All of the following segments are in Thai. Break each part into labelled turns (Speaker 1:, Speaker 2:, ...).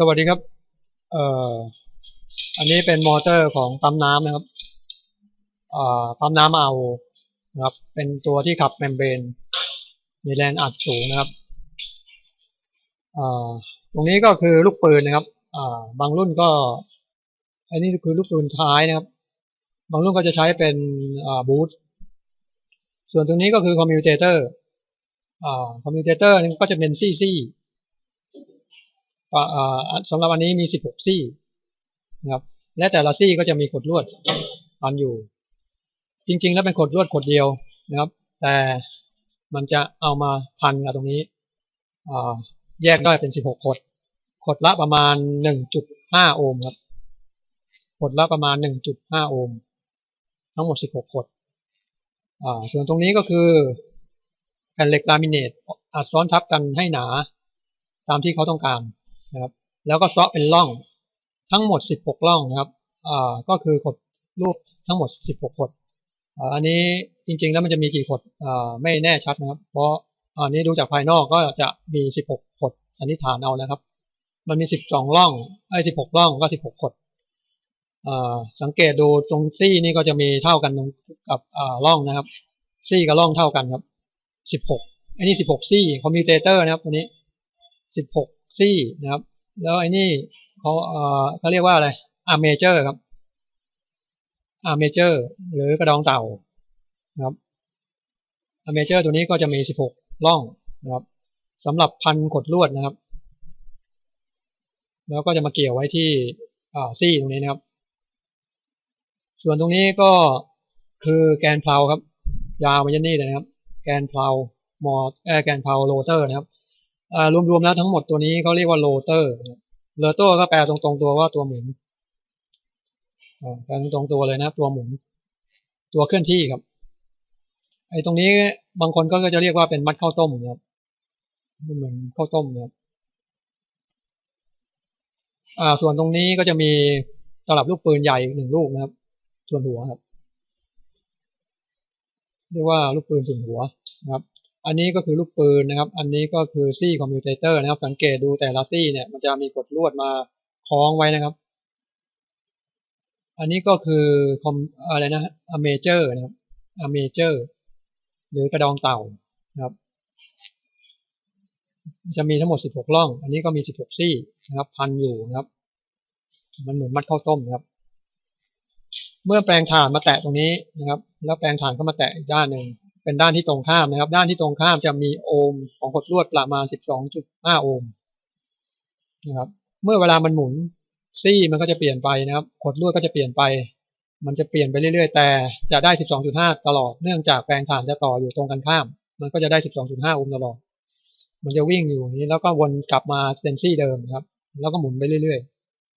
Speaker 1: สวัสดีครับ เอ่อ อันนี้เป็นมอเตอร์ของปั๊มน้ำนะครับ เอ่อ ปั๊มน้ำเอานะครับ เป็นตัวที่ขับแมมเบรน มีแรงอัดสูงนะครับ เอ่อ ตรงนี้ก็คือลูกปืนนะครับ อ่า บางรุ่นก็ อันนี้คือลูกปืนท้ายนะครับ บางรุ่นก็จะใช้เป็น อ่า บูท ส่วนตรงนี้ก็คือคอมมิวเตอร์ อ่า คอมมิวเตอร์นี่ก็จะเป็นซี่ซี่ อ่าอ่าสำหรับอันนี้มี 16 ซี่นะครับ และแต่ละซี่ก็จะมีขดลวดพันอยู่ จริง ๆ แล้วเป็นขดลวดขดเดียวนะครับ แต่มันจะเอามาพันกับตรงนี้แยกได้เป็น 16 ขด ขดละประมาณ 1.5 โอห์มครับ ขดละประมาณ 1.5 โอห์ม ทั้งหมด 16 ขดอ่าส่วนตรงนี้ก็คือแผ่นเหล็กลามิเนตอัดซ้อนทับกันให้หนาตามที่เขาต้องการ นะครับ แล้วก็เซาะเป็นร่องทั้งหมด 16ร่องนะครับอ่าก็คือขดรูปทั้งหมด 16ขดอันนี้จริงๆแล้วมันจะมีกี่ขดอ่าไม่แน่ชัดนะครับ เพราะอันนี้ดูจากภายนอกก็จะมี 16 ขดสันนิษฐานเอานะครับ มันมี 12ร่องไอ้16ร่องก็ 16 ขดอ่าสังเกตดูตรงซี่นี่ก็จะมีเท่ากันกับอ่าร่องนะครับ ซี่กับร่องเท่ากันครับ 16ไอ้นี่ 16 ซี่คอมมิวเตอร์นะครับตัวนี้ 16 ซี่นะครับ แล้วไอ้นี่เขาเอ่อเขาเรียกว่าอะไรอาร์เมเจอร์ครับอาร์เมเจอร์หรือกระดองเต่านะครับอาร์เมเจอร์ตัวนี้ก็จะมี16ร่องนะครับสำหรับพันขดลวดนะครับ แล้วก็จะมาเกี่ยวไว้ที่ซี่ตรงนี้นะครับ ส่วนตรงนี้ก็คือแกนเพลาครับ ยาวมายันนี่เลยนะครับ แกนเพลามอเอแกนเพลาโรเตอร์นะครับ รวมๆแล้วทั้งหมดตัวนี้เขาเรียกว่าโรเตอร์โรเตอร์ก็แปลตรงๆตัวว่าตัวหมุนแปลตรงๆตัวเลยนะตัวหมุน ตัวเคลื่อนที่ครับ ไอ้ตรงนี้บางคนก็จะเรียกว่าเป็นมัดข้าวต้มนะครับมันเหมือนข้าวต้มนะครับอ่า ส่วนตรงนี้ก็จะมีสำหรับลูกปืนใหญ่หนึ่งลูกนะครับ ส่วนหัวครับ เรียกว่าลูกปืนส่วนหัวนะครับ อันนี้ก็คือลูกปืนนะครับ อันนี้ก็คือซี่คอมมิวเตอร์นะครับ สังเกตดูแต่ละซี่เนี่ยมันจะมีกดลวดมาคล้องไว้นะครับ อันนี้ก็คือคอมอะไรนะอเมเจอร์นะครับอเมเจอร์ หรือกระดองเต่านะครับ จะมีทั้งหมด 16ร่อง อันนี้ก็มี 16 ซี่นะครับ พันอยู่นะครับ มันเหมือนมัดข้าวต้มนะครับ เมื่อแปลงถ่านมาแตะตรงนี้นะครับ แล้วแปลงถ่านก็มาแตะอีกด้านหนึ่ง เป็นด้านที่ตรงข้ามนะครับ ด้านที่ตรงข้ามจะมีโอห์มของขดลวดประมาณ 12.5 โอห์มนะครับ เมื่อเวลามันหมุนซี่มันก็จะเปลี่ยนไปนะครับขดลวดก็จะเปลี่ยนไป มันจะเปลี่ยนไปเรื่อยๆ แต่จะได้ 12.5 ตลอด เนื่องจากแปลงถ่านจะต่ออยู่ตรงกันข้าม มันก็จะได้ 12.5 โอห์มตลอด มันจะวิ่งอยู่นี้แล้วก็วนกลับมาเซนซี่เดิมครับ แล้วก็หมุนไปเรื่อย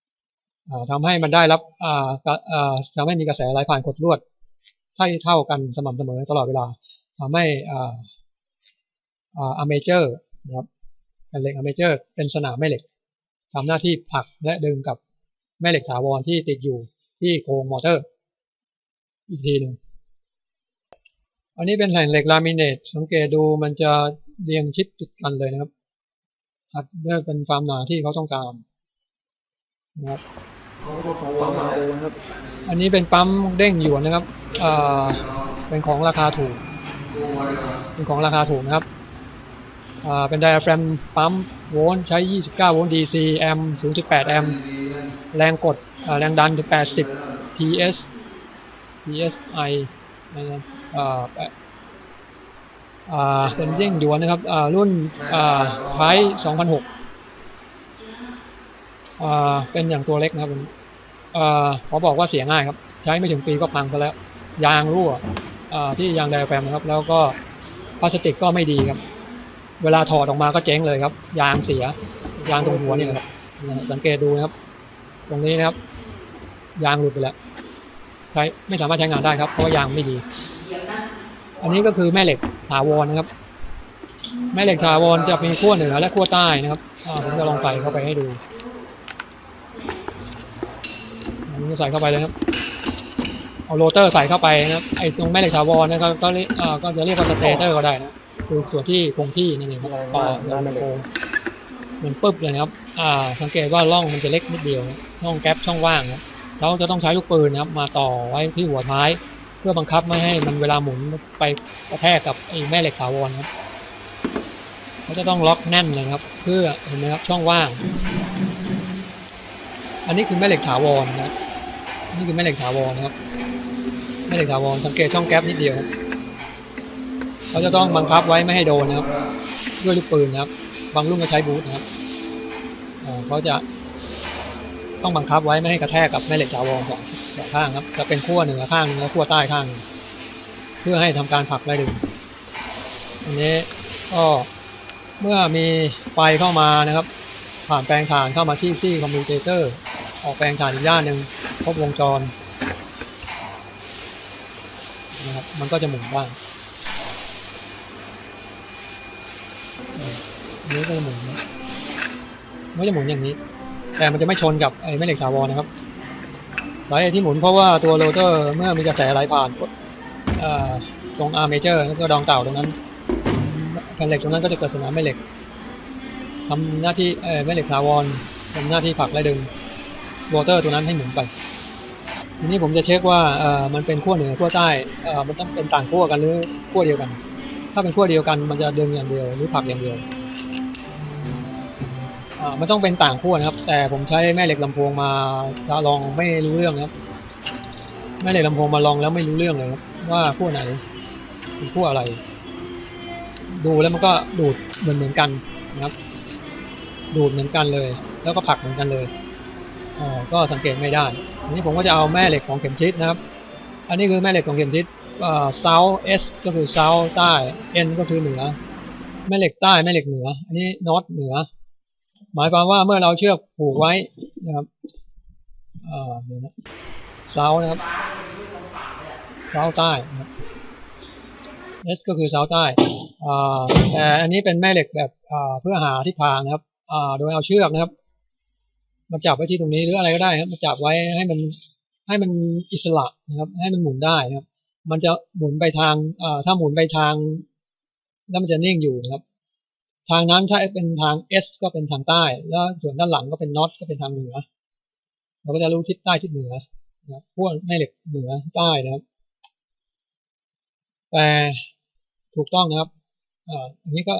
Speaker 1: ๆอ่าทำให้มันได้รับทำให้มีกระแสไหลผ่านขดลวดเท่าเท่ากันสม่ำเสมอตลอดเวลา ทำให้อ่าอ่าอเมเจอร์นะครับแผ่นเหล็กอเมเจอร์เป็นสนามแม่เหล็กทำหน้าที่ผลักและดึงกับแม่เหล็กถาวรที่ติดอยู่ที่โครงมอเตอร์ อีกทีหนึ่งอันนี้เป็นแผ่นเหล็กลามิเนตสังเกตดูมันจะเรียงชิดติดกันเลยนะครับอัดได้เป็นความหนาที่เขาต้องการนะครับ
Speaker 2: อัน
Speaker 1: นี้เป็นปั๊มเด้งหยวนนะครับเป็นของราคาถูก เป็นของราคาถูกนะครับ เป็นไดอะแฟรมปั๊มโวลต์ใช้ 29 โวลต์ DC แอมป์0.8 แอมป์แรงกดแรงดันถึง80 PS PSI นะครับอ่าแปดอ่าเป็นเด้งหยวนนะครับรุ่นอ่าไท2006 เป็นอย่างตัวเล็กนะครับเอ่อขอบอกว่าเสียง่ายครับ ใช้ไม่ถึงปีก็พังไปแล้ว ยางรั่ว ที่ยางไดอะแฟมนะครับ แล้วก็พลาสติกก็ไม่ดีครับ เวลาถอดออกมาก็เจ๊งเลยครับ ยางเสีย ยางตรงหัวนี่นะครับสังเกตดูนะครับ ตรงนี้นะครับ ยางหลุดไปแล้วใช้ไม่สามารถใช้งานได้ครับเพราะว่ายางไม่ดี อันนี้ก็คือแม่เหล็กถาวรนะครับ แม่เหล็กถาวรจะมีขั้วเหนือและขั้วใต้นะครับผมจะลองใส่เข้าไปให้ดูใส่เข้าไปเลยครับ เอาโรเตอร์ใส่เข้าไปนะครับไอ้ตรงแม่เหล็กถาวรนะครับก็เรียกอ่าก็จะเรียกว่าสเตเตอร์ก็ได้นะคือส่วนที่คงที่นั่นเองครับต่อเดินโค้งเหมือนปึ๊บเลยนะครับ อ่า สังเกตว่าร่องมันจะเล็กนิดเดียวนะช่องแก๊ปช่องว่างนะเราจะต้องใช้ลูกปืนนะครับ มาต่อไว้ที่หัวท้าย เพื่อบังคับไม่ให้มันเวลาหมุนไปกระแทกกับไอ้แม่เหล็กถาวรครับเขาจะต้องล็อกแน่นเลยครับ เพื่อเห็นไหมครับช่องว่าง อันนี้คือแม่เหล็กถาวรนะครับนี่คือแม่เหล็กถาวรนะครับ แม่เหล็กถาวรสังเกตช่องแก๊ปนิดเดียวครับเขาจะต้องบังคับไว้ไม่ให้โดนนะครับ ด้วยลูกปืนนะครับ บางรุ่นก็ใช้บูทนะครับเขาจะต้องบังคับไว้ไม่ให้กระแทกกับแม่เหล็กถาวรสองสองข้างครับ จะเป็นขั้วเหนือข้างนึงและขั้วใต้ข้าง เพื่อให้ทำการผลักได้ดึงอันนี้ก็เมื่อมีไฟเข้ามานะครับ ผ่านแปลงถ่านเข้ามาที่ที่คอมมิวเตอร์ออกแปลงถ่านอีกด้านหนึ่งครบวงจรนะครับ มันก็จะหมุนบ้างอันนี้ก็จะหมุนนะไม่จะหมุนอย่างนี้ แต่มันจะไม่ชนกับไอ้แม่เหล็กถาวรนะครับสาเหตุที่หมุนเพราะว่าตัวโรเตอร์เมื่อมีกระแสไหลผ่านเอ่อตรงอาร์เมเจอร์แล้วก็ดองเต่าตรงนั้นแผ่นเหล็กตรงนั้นก็จะเกิดสนามแม่เหล็กทำหน้าที่เอ่อแม่เหล็กถาวรทำหน้าที่ผลักและดึงโรเตอร์ตัวนั้นให้หมุนไป ทีนี้ผมจะเช็คว่าเออมันเป็นขั้วเหนือขั้วใต้เออมันต้องเป็นต่างขั้วกันหรือขั้วเดียวกัน ถ้าเป็นขั้วเดียวกันมันจะดึงอย่างเดียวหรือผลักอย่างเดียวอ่ามันต้องเป็นต่างขั้วนะครับ แต่ผมใช้แม่เหล็กลำโพงมาลองไม่รู้เรื่องครับ แม่เหล็กลำโพงมาลองแล้วไม่รู้เรื่องเลยครับว่าขั้วไหนเป็นขั้วอะไร ดูแล้วมันก็ดูดเหมือนเหมือนกันนะครับ ดูดเหมือนกันเลย แล้วก็ผลักเหมือนกันเลย ก็สังเกตไม่ได้อันนี้ผมก็จะเอาแม่เหล็กของเข็มทิศนะครับ อันนี้คือแม่เหล็กของเข็มทิศเซาเอสก็คือเซาใต้ N ก็คือเหนือ แม่เหล็กใต้แม่เหล็กเหนือ อันนี้นอตเหนือ หมายความว่าเมื่อเราเชือกผูกไว้นะครับอ่าเดี๋ยวนะเซานะครับเซาใต้นะครับ S ก็คือเซาใต้อ่าแต่อันนี้เป็นแม่เหล็กแบบอ่าเพื่อหาทิศทางนะครับอ่าโดยเอาเชือกนะครับ มาจับไว้ที่ตรงนี้หรืออะไรก็ได้ครับมาจับไว้ให้มันให้มันอิสระนะครับ ให้มันหมุนได้นะครับ มันจะหมุนไปทางอ่อถ้าหมุนไปทาง แล้วมันจะนิ่งอยู่นะครับ ทางนั้นถ้าเป็นทาง S ก็เป็นทางใต้ แล้วส่วนด้านหลังก็เป็นน็อตก็เป็นทางเหนือ เราก็จะรู้ทิศใต้ทิศเหนือนะครับพวกแม่เหล็กเหนือใต้นะครับแต่ถูกต้องนะครับอ่าอันนี้ก็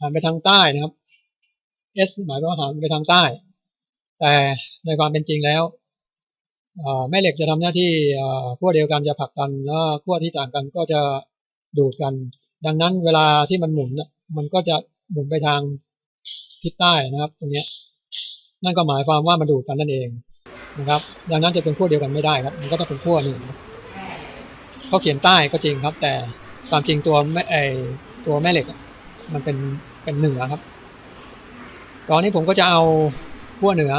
Speaker 1: หันไปทางใต้นะครับ S หมายความว่าหันไปทางใต้ แต่ในความเป็นจริงแล้วแม่เหล็กจะทำหน้าที่ขั้วเดียวกันจะผลักกันแล้วขั้วที่ต่างกันก็จะดูดกัน ดังนั้นเวลาที่มันหมุนมันก็จะหมุนไปทางทิศใต้นะครับ ตรงนี้นั่นก็หมายความว่ามันดูดกันนั่นเองนะครับ ดังนั้นจะเป็นขั้วเดียวกันไม่ได้ครับ มันก็ต้องเป็นขั้วหนึ่งเขาเขียนใต้ก็จริงครับ แต่ความจริงตัวแม่ไอตัวแม่เหล็ก มันเป็นเป็นเหนือครับ ตอนนี้ผมก็จะเอา ขั้วเหนือ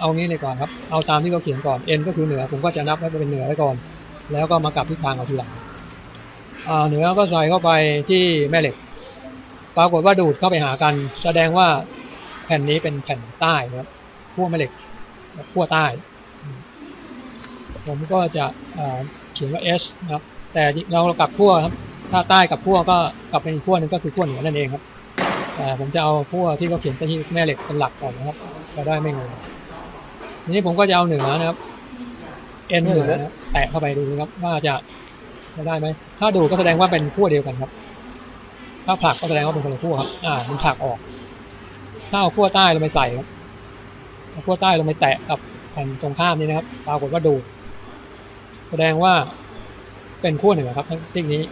Speaker 1: เอางี้เลยก่อนครับ เอาตามที่เขาเขียนก่อน n ก็คือเหนือ ผมก็จะนับไว้เป็นเหนือไว้ก่อน แล้วก็มากลับทิศทางเอาทีหลังเหนือก็ใส่เข้าไปที่แม่เหล็ก ปรากฏว่าดูดเข้าไปหากัน แสดงว่าแผ่นนี้เป็นแผ่นใต้นะครับขั้วแม่เหล็กขั้วใต้ ผมก็จะเขียนว่า S นะครับ แต่เรากลับขั้วครับ ถ้าใต้กับขั้วก็กลับเป็นอีกขั้วหนึ่งก็คือขั้วเหนือนั่นเองครับแต่ผมจะเอาขั้วที่เขาเขียนไปที่แม่เหล็กเป็นหลักก่อนนะครับ จะได้ไม่งงทีนี้ผมก็จะเอาเหนือนะครับ N เหนือนะครับแตะเข้าไปดูนะครับ ว่าจะจะได้ไหม ถ้าดูก็แสดงว่าเป็นขั้วเดียวกันครับ ถ้าผลักก็แสดงว่าเป็นคนละขั้วครับ อ่า มันผลักออก ถ้าเอาขั้วใต้ลงไปใส่ครับเอาขั้วใต้ลงไปแตะกับแผ่นตรงข้ามนี้นะครับ ปรากฏว่าดูดแสดงว่าเป็นขั้วเหนือครับทั้งสิ่งนี้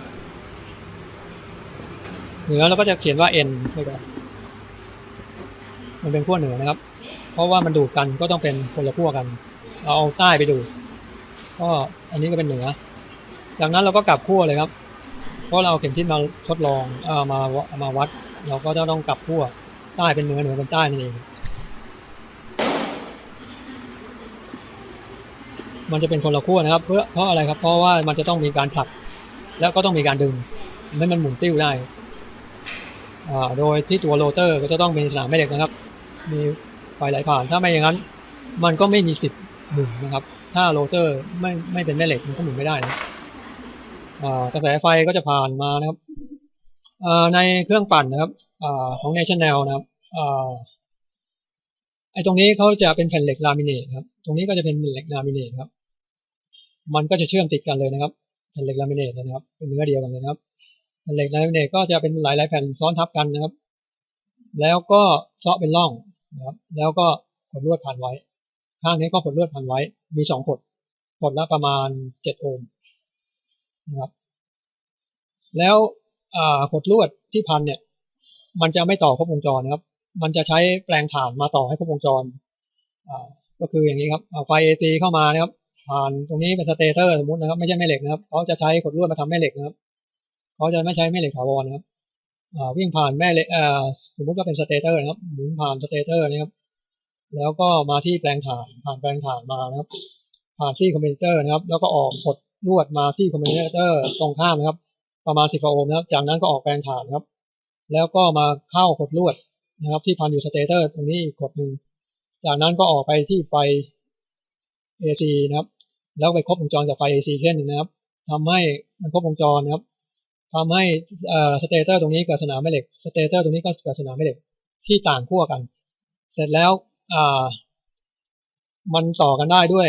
Speaker 1: เหนือเราก็จะเขียนว่า n ไปก่อนมันเป็นขั้วเหนือนะครับ เพราะว่ามันดูดกันก็ต้องเป็นคนละขั้วกันเราเอาใต้ไปดูดก็อันนี้ก็เป็นเหนือ จากนั้นเราก็กลับขั้วเลยครับ เพราะเราเอาเข็มทิศมาทดลองเอ่อมามาวัด เราก็จะต้องกลับขั้วใต้เป็นเหนือเหนือเป็นใต้นั่นเองมันจะเป็นคนละขั้วนะครับ เพื่อเพราะอะไรครับ เพราะว่ามันจะต้องมีการผลัก แล้วก็ต้องมีการดึงไม่ให้มันหมุนติ้วได้โดยที่ตัวโรเตอร์ก็จะต้องมีสนามแม่เหล็กนะครับ มี ไฟไหลผ่าน ถ้าไม่อย่างนั้น มันก็ไม่มีสิทธิ์หมุนนะครับ ถ้าโรเตอร์ไม่ไม่เป็นแม่เหล็กมันก็หมุนไม่ได้นะกระแสไฟก็จะผ่านมานะครับในเครื่องปั่นนะครับอของ National นะครับอไอ้ตรงนี้เขาจะเป็นแผ่นเหล็กลามิเนตครับ ตรงนี้ก็จะเป็นแผ่นเหล็กลามิเนตครับ มันก็จะเชื่อมติดกันเลยนะครับ แผ่นเหล็กลามิเนตนะครับ เป็นเนื้อเดียวกันเลยนะครับ แผ่นเหล็กลามิเนตก็จะเป็นหลายๆแผ่นซ้อนทับกันนะครับ แล้วก็เซาะเป็นร่อง นะครับ แล้วก็กดลวดพันไว้ ข้างนี้ก็กดลวดพันไว้ มีสองกดกดละประมาณเจ็ดโอห์มนะครับ แล้วอ่ากดลวดที่พันเนี่ย มันจะไม่ต่อครบวงจรนะครับ มันจะใช้แปลงถ่านมาต่อให้ครบวงจรก็คืออย่างนี้ครับไฟเอาไฟ AC เข้ามานะครับผ่านตรงนี้เป็นสเตเตอร์สมมตินะครับ ไม่ใช่แม่เหล็กนะครับเขาจะใช้กดลวดมาทำแม่เหล็กนะครับเขาจะไม่ใช้แม่เหล็กถาวรนะครับ วิ่งผ่านแม่เหล็กสมมติว่าเป็นสเตเตอร์นะครับหมุนผ่านสเตเตอร์นะครับ แล้วก็มาที่แปลงถ่านผ่านแปลงถ่านมานะครับ ผ่านซี่คอมเพิวเตอร์นะครับ แล้วก็ออกกดลวดมาซี่คอมเพิวเตอร์ตรงข้ามนะครับ ประมาณสิบโอห์มนะครับ จากนั้นก็ออกแปลงถ่านครับ แล้วก็มาเข้ากดลวดนะครับ ที่พันอยู่สเตเตอร์ตรงนี้อีกกดหนึ่งจากนั้นก็ออกไปที่ไฟ AC นะครับ แล้วไปครบวงจรจากไฟ AC เช่นนึ่งนะครับทำให้มันครบวงจรนะครับ ทำให้สเตเตอร์ตรงนี้กิดสนามแม่เหล็ก สเตเตอร์ตรงนี้ก็กิดสนามแม่เหล็กที่ต่างขั้วกัน เสร็จแล้วมันต่อกันได้ด้วย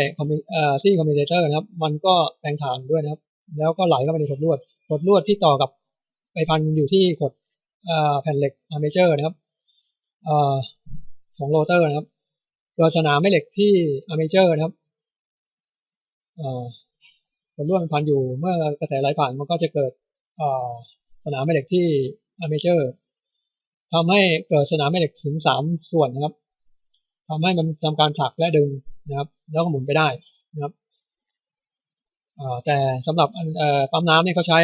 Speaker 1: ซี่คอมมิวเตอร์นะครับ มันก็แปลงฐานด้วยนะครับ แล้วก็ไหลเข้าไปในขดลวดขดลวดที่ต่อกับไปพันอยู่ที่ขดแผ่นเหล็กอาร์เมเจอร์นะครับอของโรเตอร์นะครับ ตัวสนามแม่เหล็กที่อาร์เมเจอร์นะครับขดลวดมันพันอยู่เมื่อกระแสไหลผ่านมันก็จะเกิด สนามแม่เหล็กที่อเมเจอร์ทำให้เกิดสนามแม่เหล็กถึงสามส่วนนะครับทำให้มันทำการผลักและดึงนะครับ แล้วก็หมุนไปได้นะครับแต่สำหรับปั๊มน้ำเนี่ยเขาใช้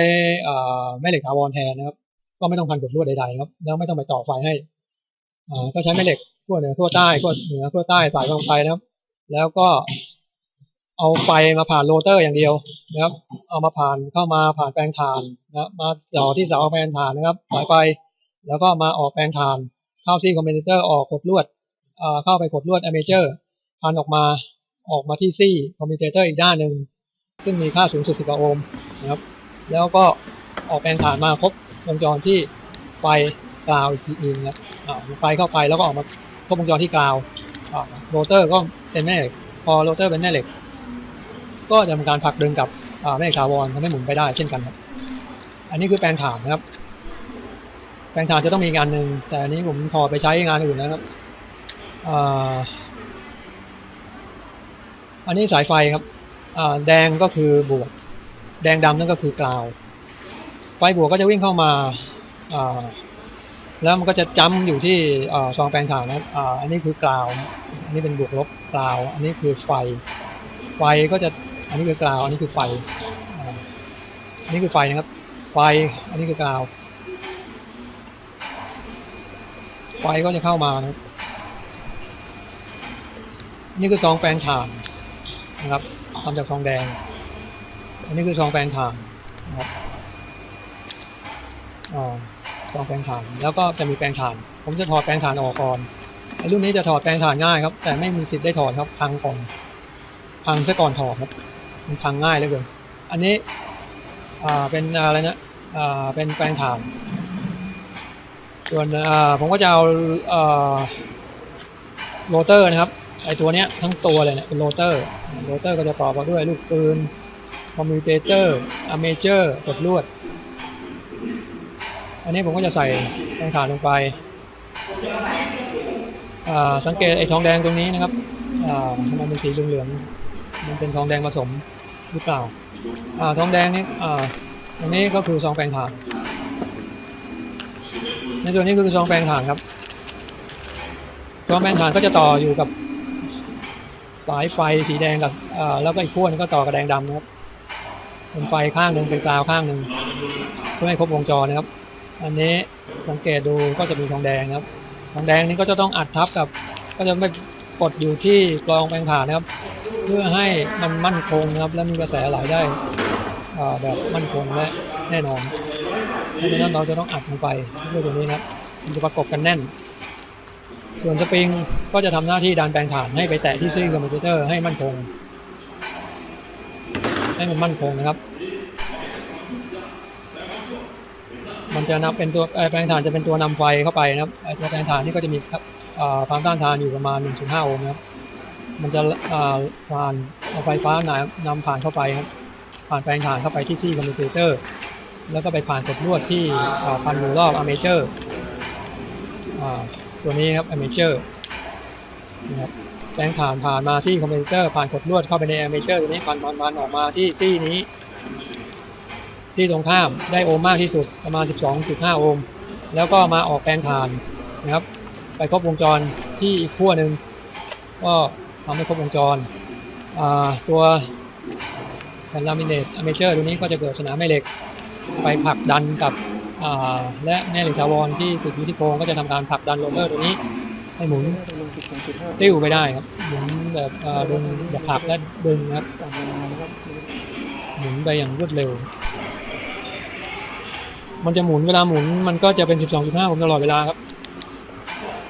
Speaker 1: แม่เหล็กถาวรแทนนะครับ ก็ไม่ต้องพันกดลวดใดๆครับ แล้วไม่ต้องไปต่อไฟให้อ่าก็ใช้แม่เหล็กขั้วเหนือขั้วใต้ขั้วเหนือขั้วใต้สายลงไปนะครับ แล้วก็ เอาไฟมาผ่านโรเตอร์อย่างเดียวนะครับ เอามาผ่านเข้ามาผ่านแปลงถ่านนะครับมาต่อที่เสาแปลงถ่านนะครับสายไฟแล้วก็มาออกแปลงถ่าน เข้าซี่คอมเพนเตอร์ออกกดลวดเข้าไปกดลวดแอมเมเจอร์พันออกมาออกมาที่ซี่คอมเพนเตอร์อีกด้านหนึ่งซึ่งมีค่าสูงสุด 10โอห์มนะครับ แล้วก็ออกแปลงถ่านมาครบวงจรที่ไฟกราวอีกทีนึงนะครับไฟเข้าไปแล้วก็ออกมาครบวงจรที่กราวโรเตอร์ก็เป็นแม่เหล็กพอโรเตอร์เป็นแม่เหล็ก ก็จะทำการผลักดึงกับแม่เหล็กถาวรทำให้หมุนไปได้เช่นกันครับ อันนี้คือแปลงถ่านนะครับ แปลงถ่านจะต้องมีงานหนึ่งแต่อันนี้ผมถอดไปใช้งานอื่นแล้วครับออันนี้สายไฟครับแดงก็คือบวก แดงดำนั่นก็คือกราว ไฟบวกก็จะวิ่งเข้ามาแล้วมันก็จะจ้ำอยู่ที่ซองแปลงถ่านนะครับอันนี้คือกราว อันนี้เป็นบวกลบกราว อันนี้คือไฟ ไฟก็จะ อันนี้คือกราวอันนี้คือไฟอันนี้คือไฟนะครับ ไฟ อันนี้คือกราว ไฟก็จะเข้ามานะครับนี่คือซองแปลงถ่านนะครับทำจากทองแดง อันนี้คือซองแปลงถ่านนะครับอ่าซองแปลงถ่าน แล้วก็จะมีแปลงถ่าน ผมจะถอดแปลงถ่านออกก่อนไอ้รุ่นนี้จะถอดแปลงถ่านง่ายครับ แต่ไม่มีสิทธิ์ได้ถอดครับพังก่อนพังซะก่อนถอดครับ มันพังง่ายเหลยเกินอันนี้เป็นอะไรนะเป็นแปลงถ่านส่วนผมก็จะเอาเอ่อโรเตอร์นะครับไอตัวเนี้ยทั้งตัวเลยเนี่ยเป็นโรเตอร์โรเตอร์ก็จะต่อมาด้วยลูกปืนคอมมิวเตเตอร์อะเมเจอร์กดลวด อันนี้ผมก็จะใส่แปลงถ่านลงไปสังเกตไอ้ทองแดงตรงนี้นะครับทำไมเป็นสีเหลืองๆมันเป็นทองแดงผสม หรือเปล่าอ่าทองแดงนี่อ่าอันนี้ก็คือซองแปลงถ่านในส่วนี้คือซองแปลงถ่านครับซองแปลงถ่านก็จะต่ออยู่กับสายไฟสีแดงกับอ่าแล้วก็อีกขั้วหนึงก็ต่อกับแดงดำนะครับเป็นไฟข้างหนึ่งเป็นกาวข้างหนึ่งเพื่อให้ครบวงจรนะครับ อันนี้สังเกตดูก็จะมีทองแดงนะครับทองแดงนี้ก็จะต้องอัดทับกับ ก็จะไม่กดอยู่ที่กรองแปลงถ่านนะครับ เพื่อให้มันมั่นคงนะครับ และมีกระแสไหลได้แบบมั่นคงและแน่นอนเพราะฉะนั้นเราจะต้องอัดลงไปด้วยตัวนี้นะครับมันจะประกบกันแน่น ส่วนสปริงก็จะทำหน้าที่ดันแปลงถ่านให้ไปแตะที่ซี่งคอมพิวเตอร์ให้มั่นคง ให้มันมั่นคงนะครับ มันจะนับเป็นตัวเอ่อแปลงถ่านจะเป็นตัวนำไฟเข้าไปนะครับไอ้ตัวแปลงถ่านนี่ก็จะมีครับความต้านทานอยู่ประมาณ 1.5 โอห์มครับ มันจะอ่าผ่านเอาไฟฟ้านำนำผ่านเข้าไปครับ ผ่านแปลงถ่านเข้าไปที่ซี่คอมมิวเตอร์ แล้วก็ไปผ่านกดลวดที่อ่พันอยู่รอบอเมเจอร์ตัวนี้ครับอเมเจอร์นะครับแปลงผ่านผ่านมาที่คอมพิวเตอร์ผ่านกดลวดเข้าไปในอเมเจอร์ตัวนี้ผ่านผ่านผ่านออกมาที่ซี่นี้ ที่ตรงข้ามได้โอห์มมากที่สุดประมาณ 12.5 โอห์มแล้วก็มาออกแปลงถ่านนะครับ ไปครบวงจรที่อีกขั้วหนึ่งก็ ทำให้ครบวงจรตัวแผ่นลามิเนตอเมเจอร์ตัวนี้ก็จะเกิดสนามแม่เหล็ก ไปผลักดันกับและแม่เหล็กถาวรที่ติดอยู่ที่โครงก็จะทำการผลักดันโรลเลอร์ตัวนี้ ให้หมุนติ้วไปได้ครับหมุนแบบดึงแบบผลักและดึงนะครับ
Speaker 2: ตามเวลานะครับ
Speaker 1: หมุนไปอย่างรวดเร็ว มันจะหมุนเวลาหมุนมันก็จะเป็น 12.5ผมตลอดเวลาครับ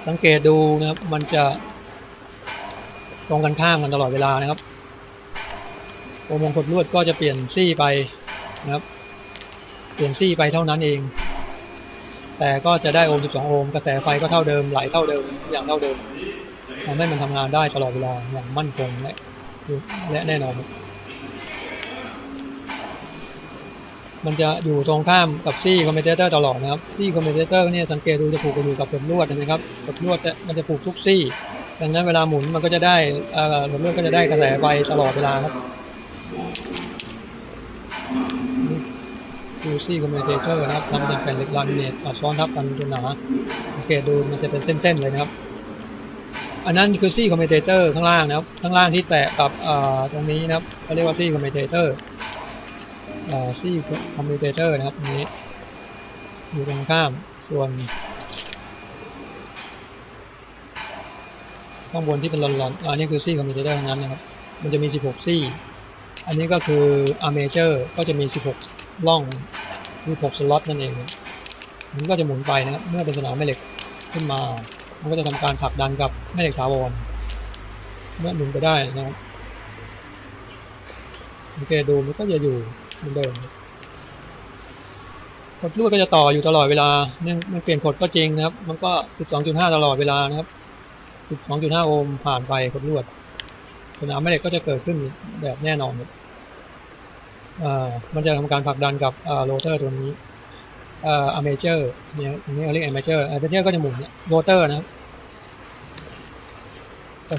Speaker 1: สังเกตดูนะครับมันจะ ตรงกันข้ามกันตลอดเวลานะครับโอมงกดลวดก็จะเปลี่ยนซี่ไปนะครับ เปลี่ยนซี่ไปเท่านั้นเอง แต่ก็จะได้โอห์ม 12 โอห์ม กระแสไฟก็เท่าเดิม ไหลเท่าเดิมอย่างเท่าเดิมทำให้มันทำงานได้ตลอดเวลาอย่างมั่นคงและและแน่นอน มันจะอยู่ตรงข้ามกับซี่คอมเพนเตอร์ตลอดนะครับ ซี่คอมเพนเตอร์เนี่ยสังเกตดูจะผูกกันอยู่กับกดลวดนะครับกดลวดจะมันจะผูกทุกซี่ ดังนั้นเวลาหมุนมันก็จะได้เอ่อกดลวดก็จะได้กระแสไฟตลอดเวลาครับดูซี่คอมเพนเตอร์นะครับทำจากแผ่นเหล็กลามิเนตอัดซ้อนทับกันจนหนาสังเกตดูมันจะเป็นเส้นๆเลยนะครับ อันนั้นคือซี่คอมเพนเตอร์ข้างล่างนะครับ ข้างล่างที่แตะกับตรงนี้นะครับเขาเรียกว่าซี่คอมเพนเตอร์เอ่อซี่คอมพิวเตอร์นะครับนี้อยู่ตรงข้ามส่วน ข้างบนที่เป็นลอนๆอันนี้คือซี่คอมพิวเตอร์ทั้งนั้นนะครับ มันจะมี 16 ซี่ อันนี้ก็คืออาร์เมเจอร์ก็จะมี 16ร่องมี6สล็อตนั่นเองมันก็จะหมุนไปนะครับเมื่อเป็นสนามแม่เหล็กขึ้นมา มันก็จะทำการผลักดันกับแม่เหล็กถาวรเมื่อหมุนไปได้นะครับสังเกตดูมันก็จะอยู่เหมือนเดิมกดลวดก็จะต่ออยู่ตลอดเวลาเนี่ยมันเปลี่ยนกดก็จริงนะครับ มันก็ 12.5 ตลอดเวลานะครับ 12.5 โอห์มผ่านไปกดลวดสนามแม่เหล็กก็จะเกิดขึ้นแบบแน่นอนอมันจะทำการผลักดันกับโรเตอร์ตัวนี้อ่าอเมเจอร์เนี่ยตรงนี้เรียกอเมเจอร์อเมเจอร์ก็จะหมุนเนี่ยโรเตอร์นะครับ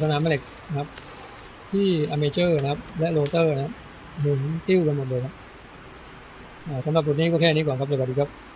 Speaker 1: สนามแม่เหล็กนะครับ ที่อเมเจอร์นะครับ และโรเตอร์นะครับหมุนติ้วกันหมดเลยครับสำหรับบทนี้ก็แค่นี้ก่อนครับสวัสดีครับ